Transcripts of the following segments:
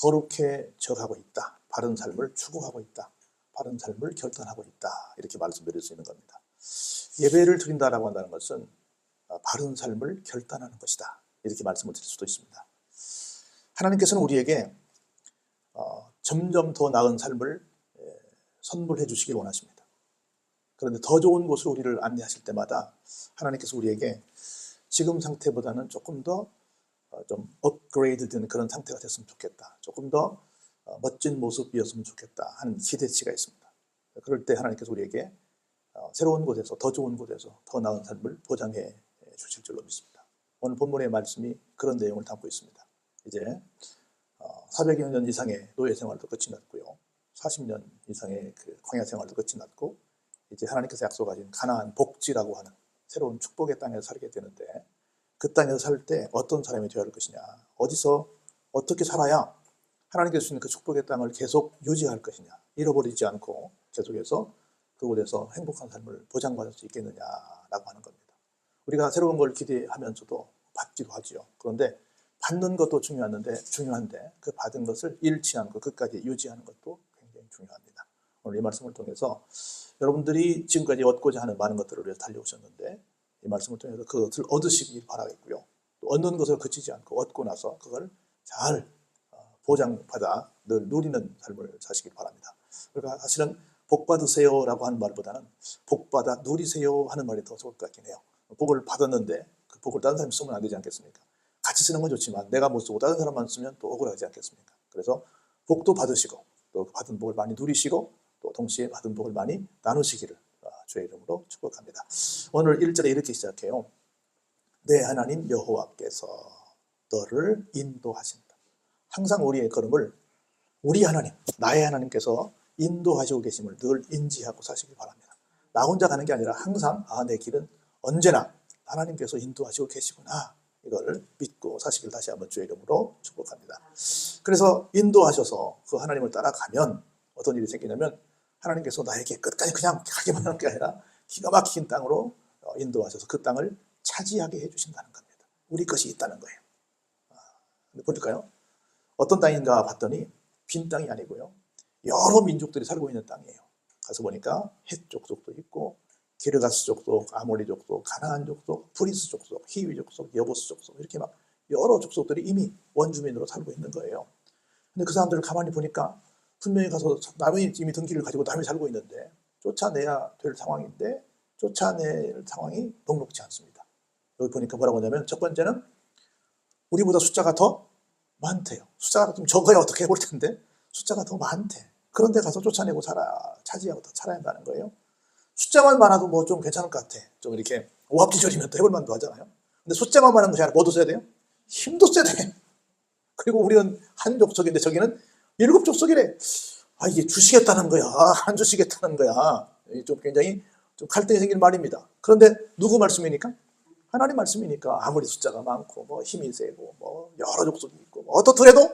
거룩해져 가고 있다. 바른 삶을 추구하고 있다. 바른 삶을 결단하고 있다. 이렇게 말씀드릴 수 있는 겁니다. 예배를 드린다라고 한다는 것은 어, 바른 삶을 결단하는 것이다. 이렇게 말씀을 드릴 수도 있습니다. 하나님께서는 우리에게 어, 점점 더 나은 삶을 에, 선물해 주시길 원하십니다. 그런데 더 좋은 곳으로 우리를 안내하실 때마다 하나님께서 우리에게 지금 상태보다는 조금 더 어, 좀 업그레이드 된 그런 상태가 됐으면 좋겠다. 조금 더 어, 멋진 모습이었으면 좋겠다 하는 기대치가 있습니다. 그럴 때 하나님께서 우리에게 어, 새로운 곳에서 더 좋은 곳에서 더 나은 삶을 보장해 주실 줄로 믿습니다. 오늘 본문의 말씀이 그런 내용을 담고 있습니다. 이제 400여 년 이상의 노예 생활도 끝이 났고요. 40년 이상의 그 광야 생활도 끝이 났고 이제 하나님께서 약속하신 가나안 복지라고 하는 새로운 축복의 땅에서 살게 되는데 그 땅에서 살 때 어떤 사람이 되어야 할 것이냐 어디서 어떻게 살아야 하나님께서 주시는 그 축복의 땅을 계속 유지할 것이냐 잃어버리지 않고 계속해서 그곳에서 행복한 삶을 보장받을 수 있겠느냐라고 하는 겁니다. 우리가 새로운 걸 기대하면서도 받기도 하지요. 그런데 받는 것도 중요한데 중요한데 그 받은 것을 잃지 않고 끝까지 유지하는 것도 굉장히 중요합니다. 오늘 이 말씀을 통해서 여러분들이 지금까지 얻고자 하는 많은 것들을 위해서 달려오셨는데 이 말씀을 통해서 그것을 얻으시길 바라겠고요. 또 얻는 것을 그치지 않고 얻고 나서 그걸 잘 어, 보장받아 늘 누리는 삶을 사시길 바랍니다. 그러니까 사실은 복 받으세요라고 하는 말보다는 복 받아 누리세요 하는 말이 더 좋을 것 같긴 해요. 복을 받았는데 그 복을 다른 사람이 쓰면 안 되지 않겠습니까? 같이 쓰는 건 좋지만 내가 못 쓰고 다른 사람만 쓰면 또 억울하지 않겠습니까? 그래서 복도 받으시고 또 받은 복을 많이 누리시고 또 동시에 받은 복을 많이 나누시기를 어, 주의 이름으로 축복합니다. 오늘 1절에 이렇게 시작해요. 내 하나님 여호와께서 너를 인도하신다. 항상 우리의 걸음을 우리 하나님, 나의 하나님께서 인도하시고 계심을 늘 인지하고 사시기 바랍니다. 나 혼자 가는 게 아니라 항상 아, 내 길은 언제나 하나님께서 인도하시고 계시구나. 이걸 믿고 사시길 다시 한번 주의 이름으로 축복합니다. 그래서 인도하셔서 그 하나님을 따라가면 어떤 일이 생기냐면 하나님께서 나에게 끝까지 그냥 가기만 하는 게 아니라 기가 막힌 땅으로 어, 인도하셔서 그 땅을 차지하게 해주신다는 겁니다. 우리 것이 있다는 거예요. 아, 보니까요. 어떤 땅인가 봤더니 빈 땅이 아니고요. 여러 민족들이 살고 있는 땅이에요. 가서 보니까 헷 족속도 있고 기르가스 족속, 아모리 족속, 가나안 족속, 프리스 족속, 히위 족속, 여보스 족속 이렇게 막 여러 족속들이 이미 원주민으로 살고 있는 거예요. 근데 그 사람들을 가만히 보니까 분명히 가서 남이 이미 등기를 가지고 남이 살고 있는데 쫓아내야 될 상황인데 쫓아낼 상황이 녹록지 않습니다. 여기 보니까 뭐라고 하냐면 첫 번째는 우리보다 숫자가 더 많대요. 숫자가 좀 적어야 어떻게 해볼 텐데 숫자가 더 많대. 그런데 가서 쫓아내고 살아 차지하고 더 살아야 한다는 거예요. 숫자만 많아도 뭐 좀 괜찮을 것 같아. 좀 이렇게 오합지졸이면 또 해볼 만도 하잖아요. 근데 숫자만 많은 것이 아니라 뭐도 써야 돼요? 힘도 써야 돼. 그리고 우리는 한 족속인데 저기는 일곱 족속이래. 아, 이게 주시겠다는 거야. 안 주시겠다는 거야. 좀 굉장히 좀 갈등이 생길 말입니다. 그런데 누구 말씀이니까? 하나님 말씀이니까 아무리 숫자가 많고 뭐 힘이 세고 뭐 여러 족속이 있고 뭐 어떻더라도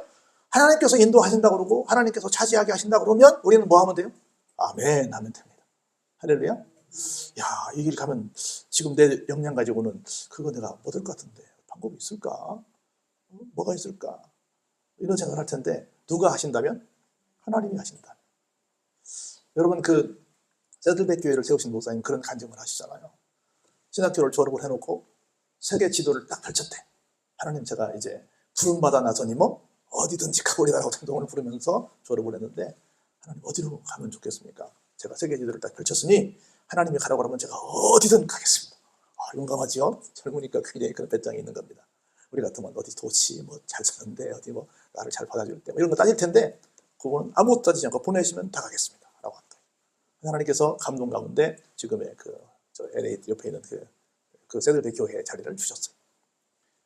하나님께서 인도하신다 그러고 하나님께서 차지하게 하신다 그러면 우리는 뭐 하면 돼요? 아멘 하면 됩니다. 할렐루야. 야, 이 길 가면 지금 내 역량 가지고는 그거 내가 못 할 것 같은데 방법이 있을까? 어? 뭐가 있을까? 이런 생각을 할 텐데 누가 하신다면 하나님이 하신다. 여러분 그 세들백 교회를 세우신 목사님 그런 간증을 하시잖아요. 신학교를 졸업을 해놓고 세계 지도를 딱 펼쳤대. 하나님 제가 이제 부름 받아 나서니 뭐 어디든지 가버리라고 행동을 부르면서 졸업을 했는데 하나님 어디로 가면 좋겠습니까? 제가 세계 지도를 딱 펼쳤으니 하나님이 가라고 하면 제가 어디든 가겠습니다. 아, 용감하지요? 젊으니까 굉장히 그런 배짱이 있는 겁니다. 우리 같으면 어디 도시 뭐잘 사는데 어디 뭐 나를 잘 받아줄 때 뭐 이런 거 따질 텐데 그거는 아무것도 따지지 않고 보내시면 다 가겠습니다. 라고 한 거예요. 하나님께서 감동 가운데 지금의 그 저 LA 옆에 있는 그, 그 세들배 교회 자리를 주셨어요.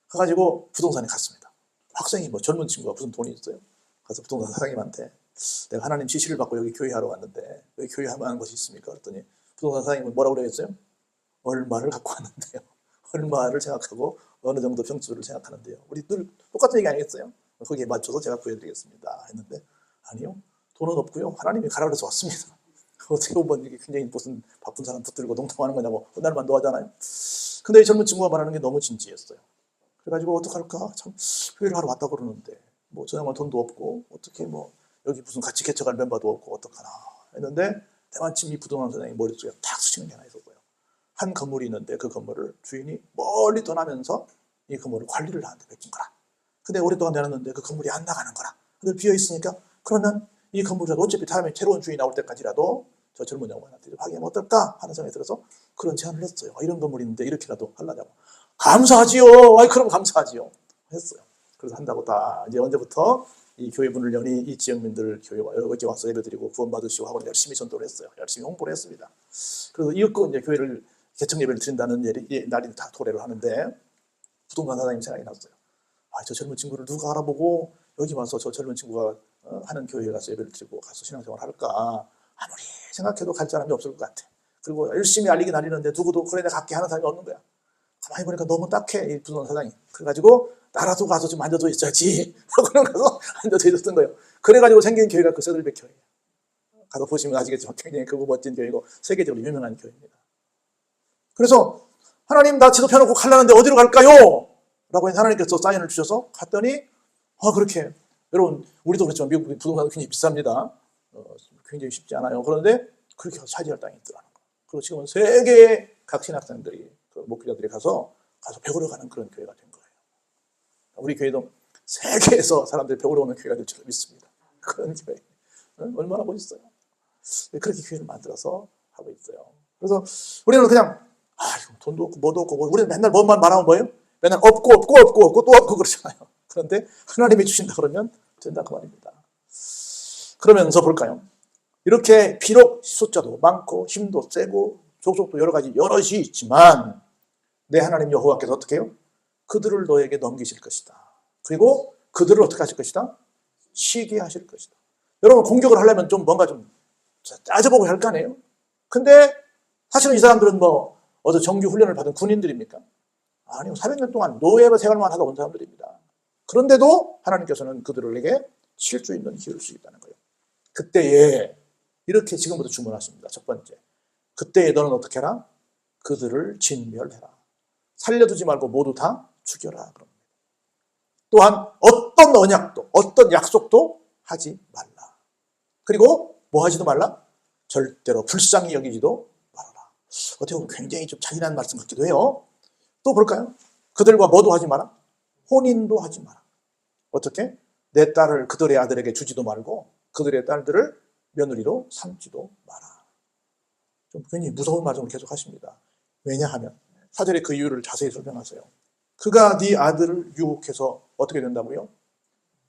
가가지고 부동산에 갔습니다. 학생이 뭐 젊은 친구가 무슨 돈이 있어요. 가서 부동산 사장님한테 내가 하나님 지시를 받고 여기 교회하러 왔는데 여기 교회하면 하는 것이 있습니까? 그랬더니 부동산 사장님은 뭐라고 그러겠어요? 얼마를 갖고 왔는데요. 얼마를 생각하고 어느 정도 평수를 생각하는데요. 우리 늘 똑같은 얘기 아니겠어요? 거기에 맞춰서 제가 구해드리겠습니다. 했는데 아니요. 돈은 없고요. 하나님이 가라 그래서 왔습니다. 어떻게 보면 이게 굉장히 무슨 바쁜 사람 붙들고 농담하는 거냐고 혼날 만도 하잖아요. 근데 이 젊은 친구가 말하는 게 너무 진지했어요. 그래가지고 어떡할까? 참, 회의를 하러 왔다 그러는데 뭐 저녁만 돈도 없고 어떻게 뭐 여기 무슨 같이 개척할 멤버도 없고 어떡하나 했는데 때마침 이 부동산 사장이 머릿속에 탁 스치는 게 하나 있었어요. 한 건물이 있는데 그 건물을 주인이 멀리 떠나면서 이 건물을 관리를 나한테 맡긴 거라. 근데 오랫동안 내놨는데 그 건물이 안 나가는 거라. 근데 비어 있으니까 그러면 이 건물이라도 어차피 다음에 새로운 주인이 나올 때까지라도 저 젊은 양반한테 좀 확인하면 어떨까 하는 생각이 들어서 그런 제안을 했어요. 아, 이런 건물이 있는데 이렇게라도 하려냐고. 감사하지요. 아이 그럼 감사하지요. 했어요. 그래서 한다고 다 이제 언제부터 이 교회 문을 여니 이 지역민들 교회와 여기 와서 예배드리고 구원받으시고 하고 열심히 전도를 했어요. 열심히 홍보를 했습니다. 그래서 이윽고 이제 교회를 개척 예배를 드린다는 예, 날이 다 도래를 하는데 부동산 사장님 생각이 났어요. 아, 저 젊은 친구를 누가 알아보고 여기 와서 저 젊은 친구가 어, 하는 교회에 가서 예배를 드리고 가서 신앙생활 할까 아무리 생각해도 갈 사람이 없을 것 같아. 그리고 열심히 알리긴 알리는데 누구도 그래 내가 갈게 하는 사람이 없는 거야. 가만히 보니까 너무 딱해 이 부동산 사장이. 그래가지고 나라도 가서 좀 앉아져 있어야지. 그런 가서 앉아져 있었던 거예요. 그래가지고 생긴 교회가 그 세들백 교회예요. 가서 보시면 아시겠지만 굉장히 크고 멋진 교회고 세계적으로 유명한 교회입니다. 그래서 하나님 나 지도 펴놓고 가려는데 어디로 갈까요? 라고 하나님께서 사인을 주셔서 갔더니 아 그렇게 여러분 우리도 그렇지만 미국 부동산은 굉장히 비쌉니다. 어, 굉장히 쉽지 않아요. 그런데 그렇게 차지할 땅이 있더라는 거. 그리고 지금은 세계의 각 신학생들이 그 목회자들이 가서 가서 배우러 가는 그런 교회가 된 거예요. 우리 교회도 세계에서 사람들이 배우러 오는 교회가 될 줄 믿습니다. 그런 교회 어? 얼마나 멋있어요. 그렇게 교회를 만들어서 하고 있어요. 그래서 우리는 그냥 아 돈도 없고 뭐도 없고 뭐, 우리는 맨날 뭐만 말하면 뭐예요? 맨날 없고 없고 없고 없고 또 없고 그러잖아요. 그런데 하나님이 주신다 그러면 된다 그 말입니다. 그러면서 볼까요? 이렇게 비록 숫자도 많고 힘도 세고 족속도 여러 가지 여럿이 있지만 내 하나님 여호와께서 어떻게 해요? 그들을 너에게 넘기실 것이다. 그리고 그들을 어떻게 하실 것이다? 쉬게 하실 것이다. 여러분 공격을 하려면 좀 뭔가 좀 따져보고 할 거 아니에요? 근데 사실은 이 사람들은 뭐 어제 정규 훈련을 받은 군인들입니까? 아니요. 400년 동안 노예 생활만 하다 온 사람들입니다. 그런데도 하나님께서는 그들에게 칠수 있는 기회를 주겠다는 거예요. 그때에 이렇게 지금부터 주문하십니다. 첫 번째. 그때에 너는 어떻게 해라? 그들을 진멸해라. 살려두지 말고 모두 다 죽여라. 그럽니다. 또한 어떤 언약도, 어떤 약속도 하지 말라. 그리고 뭐 하지도 말라? 절대로 불쌍히 여기지도. 어떻게 보면 굉장히 좀 잔인한 말씀 같기도 해요. 또 볼까요? 그들과 뭐도 하지 마라? 혼인도 하지 마라. 어떻게? 내 딸을 그들의 아들에게 주지도 말고 그들의 딸들을 며느리로 삼지도 마라. 좀 굉장히 무서운 말씀을 계속 하십니다. 왜냐하면 사절에 그 이유를 자세히 설명하세요. 그가 네 아들을 유혹해서 어떻게 된다고요?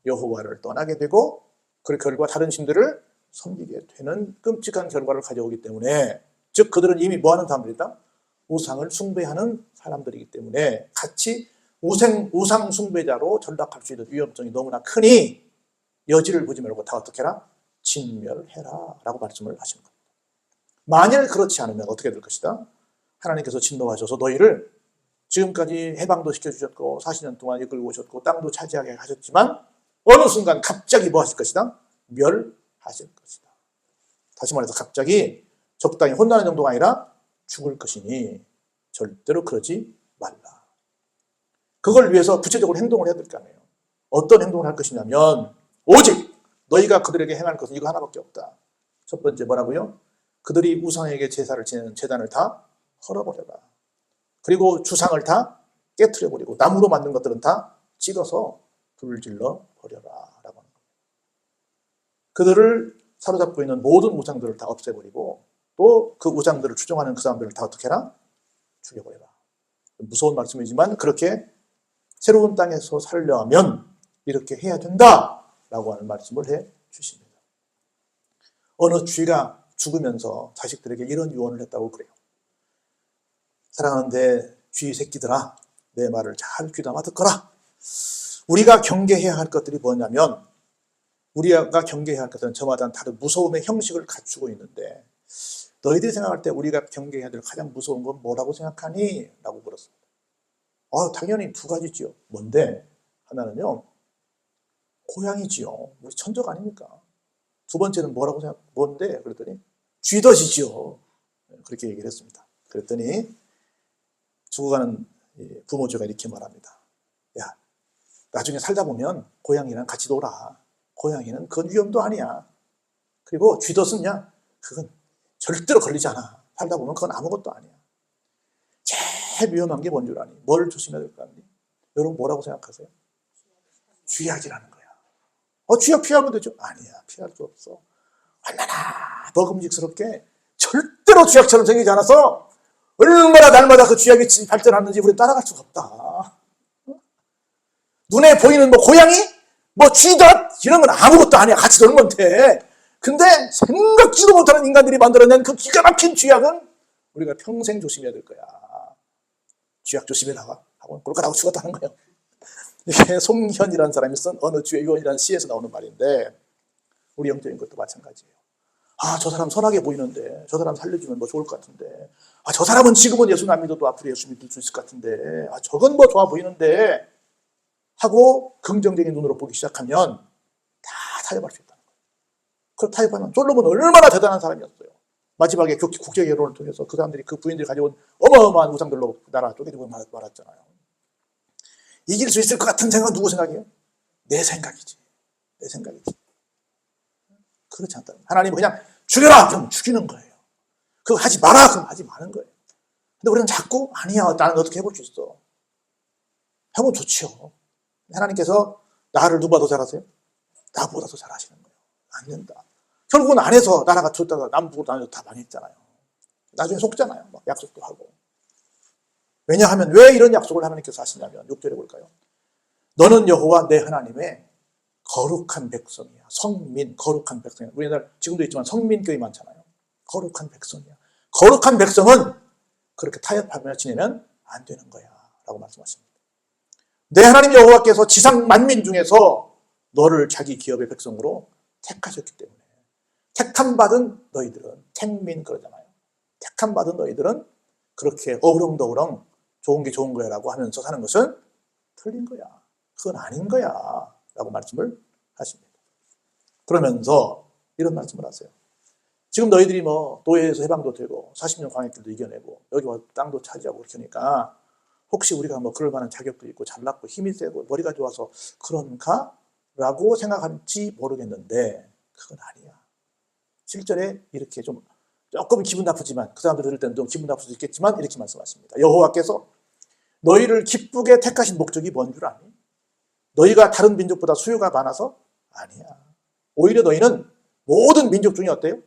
여호와를 떠나게 되고 그 결과 다른 신들을 섬기게 되는 끔찍한 결과를 가져오기 때문에 즉 그들은 이미 뭐하는 사람들이다? 우상을 숭배하는 사람들이기 때문에 같이 우상, 우상 숭배자로 전락할 수 있는 위험성이 너무나 크니 여지를 보지 말고 다 어떻게 해라? 진멸해라 라고 말씀을 하시는 겁니다. 만일 그렇지 않으면 어떻게 될 것이다? 하나님께서 진노하셔서 너희를 지금까지 해방도 시켜주셨고 40년 동안 이끌고 오셨고 땅도 차지하게 하셨지만 어느 순간 갑자기 뭐 하실 것이다? 멸하실 것이다. 다시 말해서 갑자기 적당히 혼나는 정도가 아니라 죽을 것이니 절대로 그러지 말라. 그걸 위해서 구체적으로 행동을 해야 될 거 아니에요. 어떤 행동을 할 것이냐면 오직 너희가 그들에게 행할 것은 이거 하나밖에 없다. 첫 번째 뭐라고요? 그들이 우상에게 제사를 지내는 재단을 다 헐어버려라. 그리고 주상을 다 깨트려 버리고 나무로 만든 것들은 다 찍어서 불질러 버려라. 라고 하는 겁니다. 그들을 사로잡고 있는 모든 우상들을 다 없애버리고 또 그 우상들을 추종하는 그 사람들을 다 어떻게 해라? 죽여버려라. 무서운 말씀이지만 그렇게 새로운 땅에서 살려면 이렇게 해야 된다라고 하는 말씀을 해 주십니다. 어느 쥐가 죽으면서 자식들에게 이런 유언을 했다고 그래요. 사랑하는 내쥐 새끼들아, 내 말을 잘 귀담아 듣거라. 우리가 경계해야 할 것들이 뭐냐면 우리가 경계해야 할 것은 저마다 다른 무서움의 형식을 갖추고 있는데 너희들이 생각할 때 우리가 경계해야 될 가장 무서운 건 뭐라고 생각하니? 라고 물었습니다. 아, 당연히 두 가지지요. 뭔데? 하나는요, 고양이지요. 우리 천적 아닙니까? 두 번째는 뭐라고 생각, 뭔데? 그랬더니, 쥐덫이지요. 그렇게 얘기를 했습니다. 그랬더니, 죽어가는 이 부모주가 이렇게 말합니다. 야, 나중에 살다 보면 고양이랑 같이 놀아. 고양이는 그건 위험도 아니야. 그리고 쥐덫은야, 그건 절대로 걸리지 않아. 살다 보면 그건 아무것도 아니야. 제일 위험한 게 뭔 줄 아니? 뭘 조심해야 될까 하니? 여러분 뭐라고 생각하세요? 쥐약이라는 거야. 어, 쥐약 피하면 되죠? 아니야, 피할 수 없어. 얼마나 먹음직스럽게 절대로 쥐약처럼 생기지 않아서 얼마나 날마다 그 쥐약이 발전하는지 우리 따라갈 수가 없다. 눈에 보이는 뭐 고양이, 뭐 쥐덫 이런 건 아무것도 아니야. 같이 놀면 돼. 근데 생각지도 못하는 인간들이 만들어낸 그 기가 막힌 쥐약은 우리가 평생 조심해야 될 거야. 쥐약 조심해라 하고 꼴까라고 죽었다는 거예요. 이게 송현이라는 사람이 쓴 어느 주의 유언이라는 시에서 나오는 말인데 우리 영적인 것도 마찬가지예요. 아, 저 사람 선하게 보이는데 저 사람 살려주면 뭐 좋을 것 같은데 아, 저 사람은 지금은 예수 안 믿어도 앞으로 예수 믿을 수 있을 것 같은데 아, 저건 뭐 좋아 보이는데 하고 긍정적인 눈으로 보기 시작하면 다 타협할 수 있다 는 거예요. 그걸 타협하면 솔로몬 얼마나 대단한 사람이었어요. 마지막에 국- 국제 결혼을 통해서 그 사람들이 그 부인들이 가져온 어마어마한 우상들로 나라 쪼개지고 말- 말았잖아요. 이길 수 있을 것 같은 생각은 누구 생각이에요? 내 생각이지. 내 생각이지. 그렇지 않다. 하나님은 그냥 죽여라! 그럼 죽이는 거예요. 그거 하지 마라! 그럼 하지 마는 거예요. 근데 우리는 자꾸 아니야. 나는 어떻게 해볼 수 있어. 해보면 좋지요. 하나님께서 나를 누가 더 잘하세요? 나보다 더 잘하시는 거예요. 안 된다. 결국은 안에서 나라가 줬다가 남북으로 나눠서 다 망했잖아요. 나중에 속잖아요. 막 약속도 하고. 왜냐하면 왜 이런 약속을 하나님께서 하시냐면 6절에 볼까요? 너는 여호와 내 하나님의 거룩한 백성이야. 성민, 거룩한 백성이야. 우리나라 지금도 있지만 성민교회 많잖아요. 거룩한 백성이야. 거룩한 백성은 그렇게 타협하며 지내면 안 되는 거야. 라고 말씀하십니다. 내 하나님 여호와께서 지상 만민 중에서 너를 자기 기업의 백성으로 택하셨기 때문에 택함 받은 너희들은 택민 그러잖아요. 택함 받은 너희들은 그렇게 어우렁더우렁 좋은 게 좋은 거야라고 하면서 사는 것은 틀린 거야. 그건 아닌 거야. 라고 말씀을 하십니다. 그러면서 이런 말씀을 하세요. 지금 너희들이 뭐 노예에서 해방도 되고 40년 광역길도 이겨내고 여기 와서 땅도 차지하고 그렇게 하니까 혹시 우리가 뭐 그럴 만한 자격도 있고 잘났고 힘이 세고 머리가 좋아서 그런가? 라고 생각할지 모르겠는데 그건 아니야. 실전에 이렇게 좀 조금 기분 나쁘지만 그 사람들 들을 때는 좀 기분 나쁠 수 있겠지만 이렇게 말씀하십니다. 여호와께서 너희를 기쁘게 택하신 목적이 뭔 줄 아니? 너희가 다른 민족보다 수요가 많아서 아니야. 오히려 너희는 모든 민족 중에 어때요?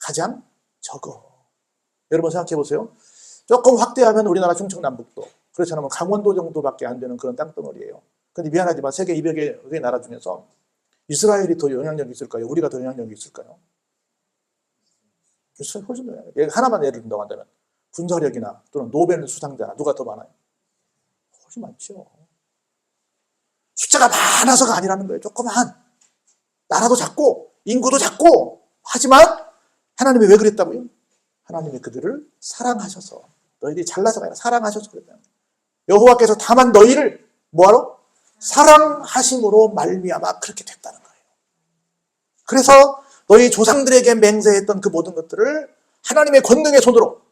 가장 적어. 여러분 생각해 보세요. 조금 확대하면 우리나라 충청남북도 그렇지 않으면 강원도 정도밖에 안 되는 그런 땅덩어리예요. 근데 미안하지만 세계 200여 개 나라 중에서 이스라엘이 더 영향력이 있을까요? 우리가 더 영향력이 있을까요? 이스라엘 훨씬 더 영향력. 예, 하나만 예를 든다고 한다면 군사력이나 또는 노벨 수상자나 누가 더 많아요? 훨씬 많죠. 숫자가 많아서가 아니라는 거예요. 조그만 나라도 작고 인구도 작고 하지만 하나님이 왜 그랬다고요? 하나님이 그들을 사랑하셔서 너희들이 잘나서가 아니라 사랑하셔서 그랬다는 거예요. 여호와께서 다만 너희를 뭐하러? 사랑하심으로 말미암아 그렇게 됐다는 거예요. 그래서 너희 조상들에게 맹세했던 그 모든 것들을 하나님의 권능의 손으로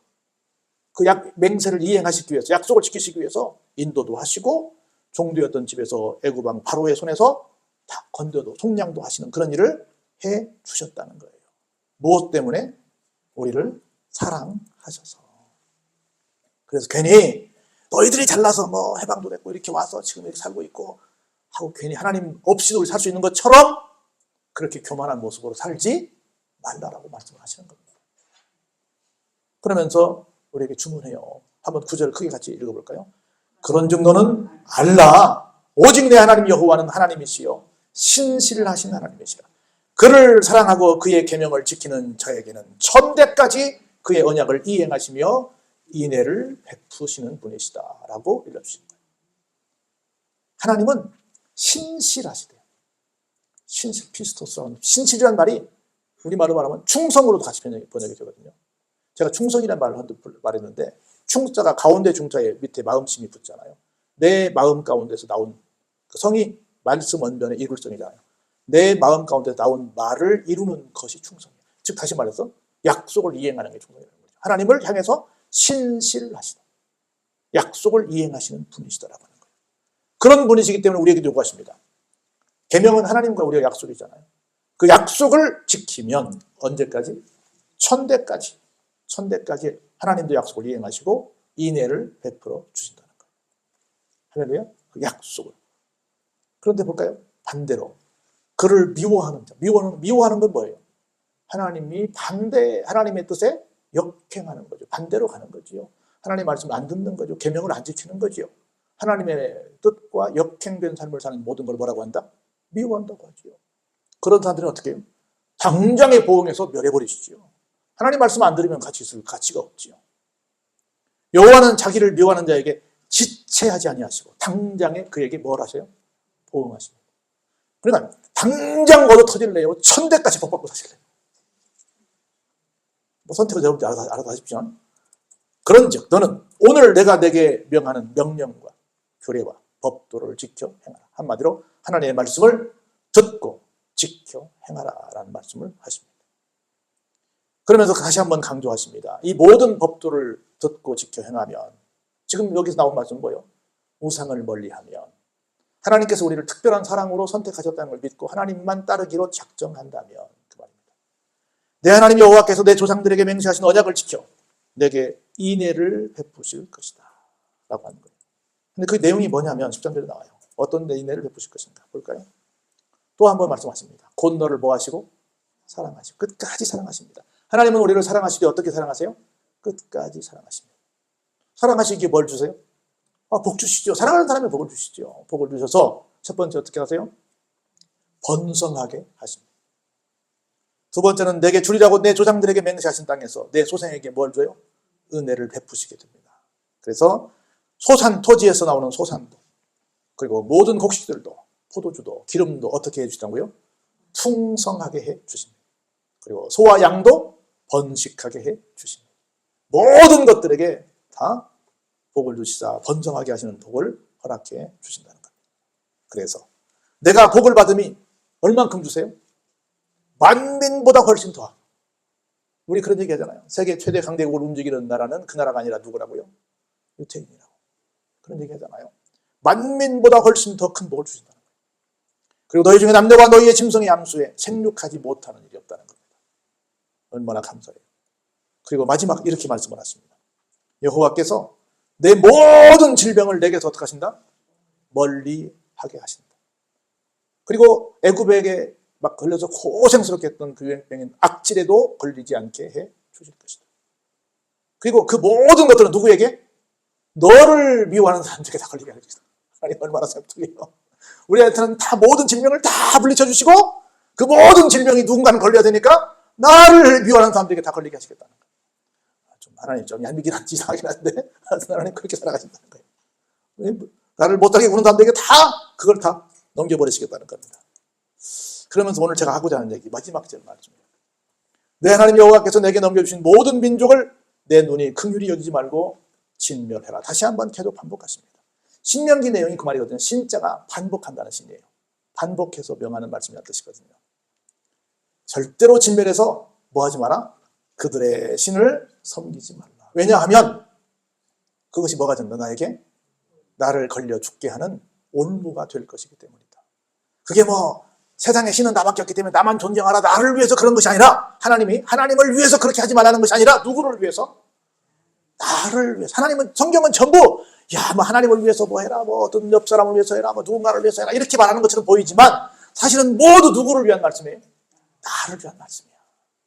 그 약, 맹세를 이행하시기 위해서 약속을 지키시기 위해서 인도도 하시고 종되었던 집에서 애굽왕 바로의 손에서 다 건져도 속량도 하시는 그런 일을 해 주셨다는 거예요. 무엇 때문에? 우리를 사랑하셔서. 그래서 괜히 너희들이 잘나서 뭐 해방도 됐고 이렇게 와서 지금 이렇게 살고 있고 하고 괜히 하나님 없이도 살 수 있는 것처럼 그렇게 교만한 모습으로 살지 말라라고 말씀을 하시는 겁니다. 그러면서 우리에게 주문해요. 한번 구절을 크게 같이 읽어볼까요? 그런즉 너는 알라 오직 내 하나님 여호와는 하나님이시요 신실하신 하나님이시라. 그를 사랑하고 그의 계명을 지키는 자에게는 천대까지 그의 언약을 이행하시며 인애를 베푸시는 분이시다라고 일러주신 거예요. 하나님은 신실하시대요. 신실 피스토스라는 신실이라는 말이 우리말로 말하면 충성으로도 같이 번역이, 번역이 되거든요. 제가 충성이라는 말을 한두 말했는데 충자가 가운데 중자에 밑에 마음심이 붙잖아요. 내 마음 가운데서 나온 그 성이 말씀 원변의 이룰성이잖아요. 내 마음 가운데 나온 말을 이루는 것이 충성이에요. 즉 다시 말해서 약속을 이행하는 게 충성이라는 거죠. 하나님을 향해서 신실하시다. 약속을 이행하시는 분이시다라고 하는 거예요. 그런 분이시기 때문에 우리에게 요구하십니다. 계명은 하나님과 우리가 약속이잖아요. 그 약속을 지키면 언제까지? 천대까지. 천대까지 하나님도 약속을 이행하시고 인애를 베풀어 주신다는 거예요. 할렐루야. 그 약속을. 그런데 볼까요? 반대로 그를 미워하는 자. 미워하는, 미워하는 건 뭐예요? 하나님이 반대, 하나님의 뜻에 역행하는 거죠. 반대로 가는 거지요. 하나님 말씀을 안 듣는 거죠. 계명을 안 지키는 거지요. 하나님의 뜻과 역행된 삶을 사는 모든 걸 뭐라고 한다? 미워한다고 하지요. 그런 사람들은 어떻게 해요? 당장에 보응해서 멸해버리시지요. 하나님 말씀 안 들으면 같이 있을 가치가 없지요. 여호와는 자기를 미워하는 자에게 지체하지 아니하시고 당장에 그에게 뭘 하세요? 보응하십니다. 그러니까 당장 거둬 터질래요? 천대까지 복받고 사실래요? 뭐 선택을 여러분들 알아서, 알아서 하십시오. 그런즉 너는 오늘 내가 내게 명하는 명령과 규례와 법도를 지켜 행하라. 한마디로 하나님의 말씀을 듣고 지켜 행하라라는 말씀을 하십니다. 그러면서 다시 한번 강조하십니다. 이 모든 법도를 듣고 지켜 행하면 지금 여기서 나온 말씀은 뭐예요? 우상을 멀리하면 하나님께서 우리를 특별한 사랑으로 선택하셨다는 걸 믿고 하나님만 따르기로 작정한다면 그 말입니다. 내 하나님 여호와께서 내 조상들에게 맹세하신 언약을 지켜 내게 인애를 베푸실 것이다. 라고 하는 거예요. 근데 그 내용이 뭐냐면 10장절에 나와요. 어떤 내 인애를 베푸실 것인가 볼까요? 또 한 번 말씀하십니다. 곧 너를 뭐 하시고 사랑하시고 끝까지 사랑하십니다. 하나님은 우리를 사랑하시되 어떻게 사랑하세요? 끝까지 사랑하십니다. 사랑하시기에 뭘 주세요? 아, 복 주시죠. 사랑하는 사람이 복을 주시죠. 복을 주셔서 첫 번째 어떻게 하세요? 번성하게 하십니다. 두 번째는 내게 주리라고 내 조상들에게 맹세하신 땅에서 내 소생에게 뭘 줘요? 은혜를 베푸시게 됩니다. 그래서 소산 토지에서 나오는 소산도 그리고 모든 곡식들도 포도주도 기름도 어떻게 해주시다고요? 풍성하게 해 주십니다. 그리고 소와 양도 번식하게 해 주십니다. 모든 것들에게 다 복을 주시사 번성하게 하시는 복을 허락해 주신다는 겁니다. 그래서 내가 복을 받음이 얼만큼 주세요? 만민보다 훨씬 더. 우리 그런 얘기 하잖아요. 세계 최대 강대국을 움직이는 나라는 그 나라가 아니라 누구라고요? 유태인이라고. 그런 얘기 하잖아요. 만민보다 훨씬 더 큰 복을 주신다는 거예요. 그리고 너희 중에 남녀가 너희의 짐승의 암수에 생육하지 못하는 일이 없다는 겁니다. 얼마나 감사해요. 그리고 마지막 이렇게 말씀을 하십니다. 여호와께서 내 모든 질병을 내게서 어떻게 하신다? 멀리 하게 하신다. 그리고 애굽에게 막 걸려서 고생스럽게 했던 그 유행병인 악질에도 걸리지 않게 해 주실 것이다. 그리고 그 모든 것들은 누구에게? 너를 미워하는 사람들에게 다 걸리게 하겠다. 아니 얼마나 슬프게요. 우리한테는 다 모든 질병을 다 물리쳐 주시고 그 모든 질병이 누군가는 걸려야 되니까 나를 미워하는 사람들에게 다 걸리게 하시겠다는 거예요. 좀 하나님 좀 얄미긴 한지 이상하긴 한데 하나님 그렇게 살아가신다는 거예요. 나를 못하게 구는 사람들에게 다 그걸 다 넘겨버리시겠다는 겁니다. 그러면서 오늘 제가 하고자 하는 얘기 마지막 절 말씀입니다. 내 하나님 여호와께서 내게 넘겨주신 모든 민족을 내 눈이 긍휼히 여기지 말고 진멸해라. 다시 한번 계속 반복하십니다. 신명기 내용이 그 말이거든요. 신자가 반복한다는 신이에요. 반복해서 명하는 말씀이라는 뜻이거든요. 절대로 진멸해서 뭐 하지 마라? 그들의 신을 섬기지 말라. 왜냐하면 그것이 뭐가 된다 나에게? 나를 걸려 죽게 하는 올무가 될 것이기 때문이다. 그게 뭐 세상의 신은 나밖에 없기 때문에 나만 존경하라 나를 위해서 그런 것이 아니라 하나님이 하나님을 위해서 그렇게 하지 말라는 것이 아니라 누구를 위해서? 나를 위해서. 하나님은 성경은 전부 야, 뭐 하나님을 위해서 뭐 해라, 뭐 어떤 옆 사람을 위해서 해라, 뭐 누군가를 위해서 해라 이렇게 말하는 것처럼 보이지만 사실은 모두 누구를 위한 말씀이에요? 나를 위한 말씀이야.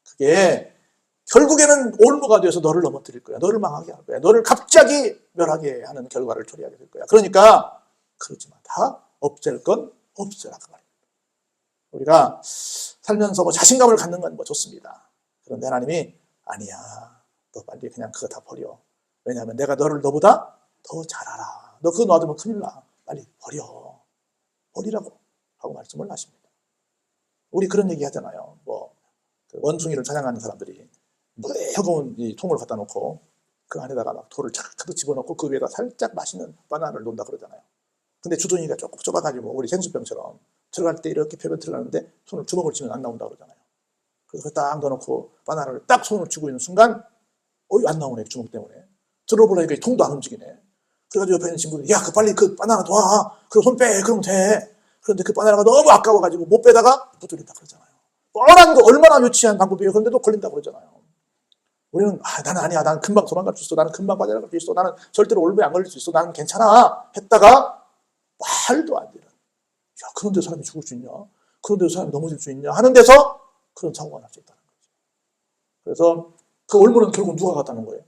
그게 결국에는 올무가 되어서 너를 넘어뜨릴 거야. 너를 망하게 할 거야. 너를 갑자기 멸하게 하는 결과를 초래하게 될 거야. 그러니까 그러지 마. 다 없앨 건 없애라 그 말이야. 우리가 살면서 뭐 자신감을 갖는 건 뭐 좋습니다. 그런데 하나님이 아니야. 너 빨리 그냥 그거 다 버려. 왜냐하면 내가 너를 너보다 더잘 알아. 너 그거 놔두면 큰일 나. 빨리 버려. 버리라고 하고 말씀을 하십니다. 우리 그런 얘기 하잖아요. 뭐그 원숭이를 사냥하는 사람들이 무거운 이 통을 갖다 놓고 그 안에다가 막 돌을 쫙 가득 집어넣고 그 위에다 살짝 맛있는 바나나를 놓는다 그러잖아요. 근데 주둥이가 조금 좁아가지고 우리 생수병처럼 들어갈 때 이렇게 펴면 들어 가는데 손을 주먹을 치면 안 나온다 그러잖아요. 그래서 딱 넣어놓고 바나나를 딱 손을 쥐고 있는 순간 어이 안 나오네 주먹 때문에 들어보려니까 이 통도 안 움직이네. 그래가지고 옆에 있는 친구들, 야, 그 빨리 그 바나나 놔. 그럼 손 빼. 그러면 돼. 그런데 그 바나나가 너무 아까워가지고 못 빼다가 부풀린다 그러잖아요. 뻔한 거 얼마나 유치한 방법이에요. 그런데도 걸린다 그러잖아요. 우리는 아, 나는 아니야. 나는 금방 도망갈 수 있어. 나는 금방 빠져나갈 수 있어. 나는 절대로 올무에 안 걸릴 수 있어. 나는 괜찮아. 했다가 말도 안 되는. 야, 그런데 사람이 죽을 수 있냐? 그런데 사람이 넘어질 수 있냐? 하는 데서 그런 사고가 날 수 있다는 거죠. 그래서 그 올무는 결국 누가 갔다는 거예요?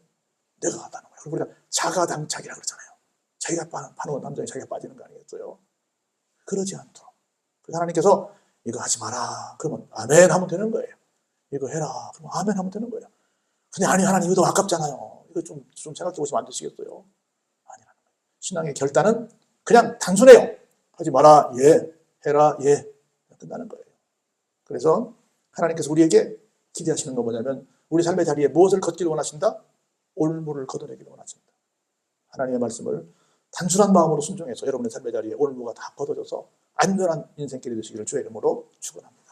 내가 갔다는 거예요. 그리고 우리가 자가당착이라 그러잖아요. 자기가 빠- 파는 남자에 자기가 빠지는 거 아니겠어요? 그러지 않도록. 그래서 하나님께서 이거 하지 마라. 그러면 아멘 하면 되는 거예요. 이거 해라. 그러면 아멘 하면 되는 거예요. 근데 아니 하나님 이거 아깝잖아요. 이거 좀, 좀 생각해 보시면 안 되시겠어요? 거예요. 신앙의 결단은 그냥 단순해요. 하지 마라. 예. 해라. 예. 끝나는 거예요. 그래서 하나님께서 우리에게 기대하시는 건 뭐냐면 우리 삶의 자리에 무엇을 걷기를 원하신다? 올무를 걷어내기를 원하십니다. 하나님의 말씀을 단순한 마음으로 순종해서 여러분의 삶의 자리에 올무가 다 걷어져서 안전한 인생길이 되시기를 주의 이름으로 축원합니다.